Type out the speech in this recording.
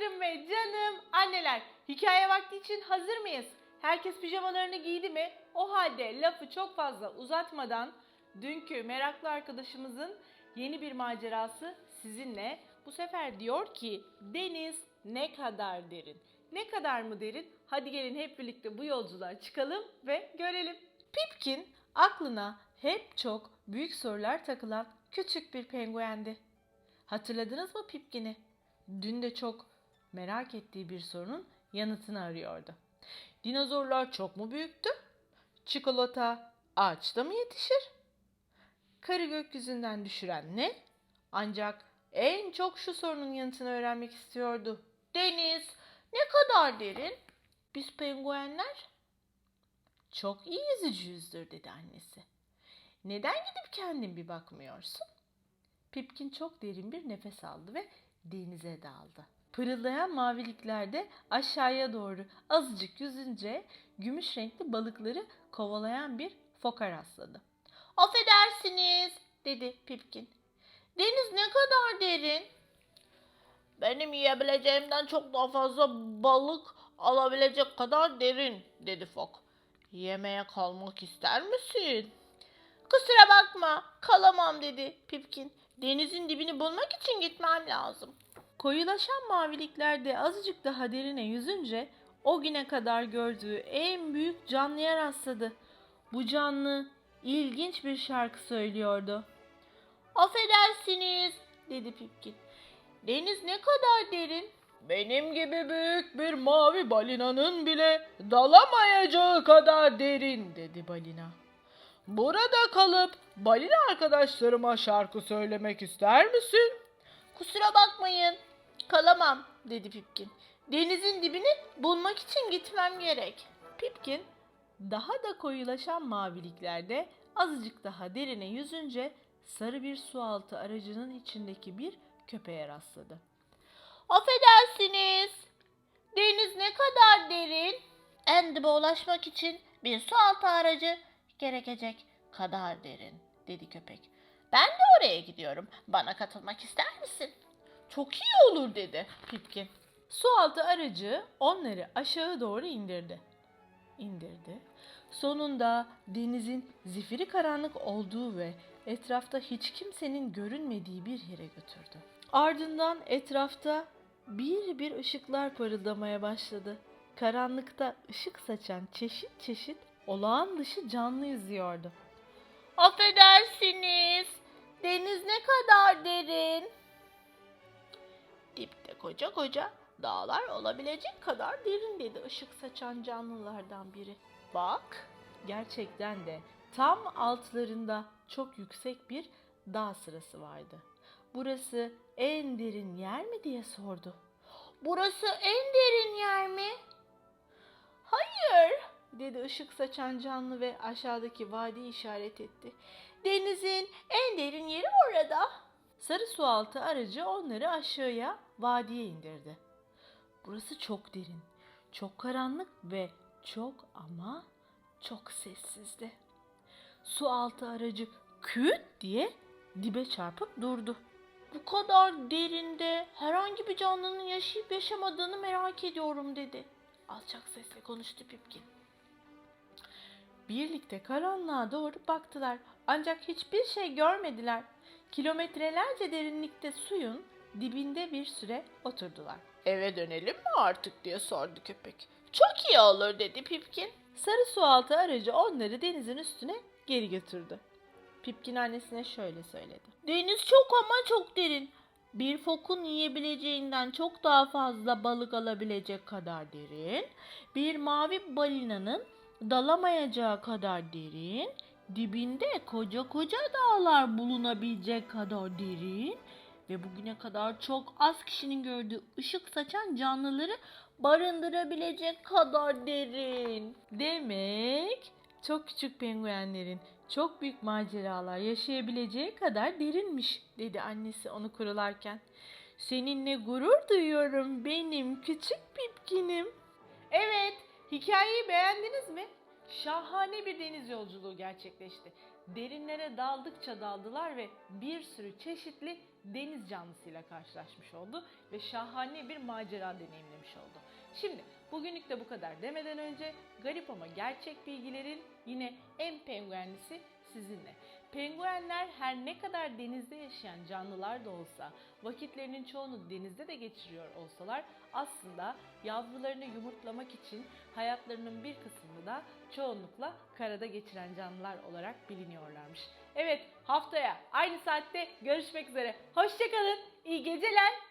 Canlarım ve canım anneler. Hikaye vakti için hazır mıyız? Herkes pijamalarını giydi mi? O halde lafı çok fazla uzatmadan dünkü meraklı arkadaşımızın yeni bir macerası sizinle. Bu sefer diyor ki deniz ne kadar derin? Ne kadar mı derin? Hadi gelin hep birlikte bu yolculuğa çıkalım ve görelim. Pipkin aklına hep çok büyük sorular takılan küçük bir penguendi. Hatırladınız mı Pipkin'i? Dün de çok merak ettiği bir sorunun yanıtını arıyordu. Dinozorlar çok mu büyüktü? Çikolata ağaçta mı yetişir? Karı gökyüzünden düşüren ne? Ancak en çok şu sorunun yanıtını öğrenmek istiyordu. Deniz ne kadar derin? Biz penguenler çok iyi yüzücüyüzdür dedi annesi. Neden gidip kendin bir bakmıyorsun? Pipkin çok derin bir nefes aldı ve denize daldı. Pırıldayan maviliklerde aşağıya doğru azıcık yüzünce gümüş renkli balıkları kovalayan bir foka rastladı. Affedersiniz dedi Pipkin. Deniz ne kadar derin? Benim yiyebileceğimden çok daha fazla balık alabilecek kadar derin dedi fok. Yemeğe kalmak ister misin? Kusura bakma kalamam dedi Pipkin. Denizin dibini bulmak için gitmem lazım. Koyulaşan maviliklerde azıcık daha derine yüzünce o güne kadar gördüğü en büyük canlıya rastladı. Bu canlı ilginç bir şarkı söylüyordu. Affedersiniz dedi Pipkin. Deniz ne kadar derin? Benim gibi büyük bir mavi balinanın bile dalamayacağı kadar derin dedi balina. Burada kalıp balina arkadaşlarıma şarkı söylemek ister misin? Kusura bakmayın. Kalamam dedi Pipkin. Denizin dibini bulmak için gitmem gerek. Pipkin daha da koyulaşan maviliklerde azıcık daha derine yüzünce sarı bir sualtı aracının içindeki bir köpeğe rastladı. Affedersiniz. Deniz ne kadar derin? En dibe ulaşmak için bir sualtı aracı gerekecek kadar derin dedi köpek. Ben de oraya gidiyorum. Bana katılmak ister misin? Çok iyi olur dedi Pipkin. Sualtı aracı onları aşağı doğru indirdi. İndirdi. Sonunda denizin zifiri karanlık olduğu ve etrafta hiç kimsenin görünmediği bir yere götürdü. Ardından etrafta bir bir ışıklar parıldamaya başladı. Karanlıkta ışık saçan çeşit çeşit olağan dışı canlı izliyordu. Affedersiniz. Deniz ne kadar koca koca dağlar olabilecek kadar derin dedi ışık saçan canlılardan biri. Bak, gerçekten de tam altlarında çok yüksek bir dağ sırası vardı. Burası en derin yer mi diye sordu. Burası en derin yer mi? Hayır, dedi ışık saçan canlı ve aşağıdaki vadi işaret etti. Denizin en derin yeri orada. Sarı sualtı aracı onları aşağıya vadiye indirdi. Burası çok derin, çok karanlık ve çok ama çok sessizdi. Su altı aracı küt diye dibe çarpıp durdu. Bu kadar derinde herhangi bir canlının yaşayıp yaşamadığını merak ediyorum dedi. Alçak sesle konuştu Pipkin. Birlikte karanlığa doğru baktılar ancak hiçbir şey görmediler. Kilometrelerce derinlikte suyun dibinde bir süre oturdular. Eve dönelim mi artık diye sordu köpek. Çok iyi olur dedi Pipkin. Sarı sualtı aracı onları denizin üstüne geri götürdü. Pipkin annesine şöyle söyledi. Deniz çok ama çok derin. Bir fokun yiyebileceğinden çok daha fazla balık alabilecek kadar derin. Bir mavi balinanın dalamayacağı kadar derin. Dibinde koca koca dağlar bulunabilecek kadar derin ve bugüne kadar çok az kişinin gördüğü ışık saçan canlıları barındırabilecek kadar derin. Demek çok küçük penguenlerin çok büyük maceralar yaşayabileceği kadar derinmiş dedi annesi onu kurularken. Seninle gurur duyuyorum benim küçük pipkinim. Evet, hikayeyi beğendiniz mi? Şahane bir deniz yolculuğu gerçekleşti. Derinlere daldıkça daldılar ve bir sürü çeşitli deniz canlısıyla karşılaşmış oldu ve şahane bir macera deneyimlemiş oldu. Şimdi bugünlük de bu kadar demeden önce garip ama gerçek bilgilerin yine en penguenlisi sizinle. Penguenler her ne kadar denizde yaşayan canlılar da olsa, vakitlerinin çoğunu denizde de geçiriyor olsalar aslında yavrularını yumurtlamak için hayatlarının bir kısmını da çoğunlukla karada geçiren canlılar olarak biliniyorlarmış. Evet haftaya aynı saatte görüşmek üzere. Hoşçakalın, iyi geceler.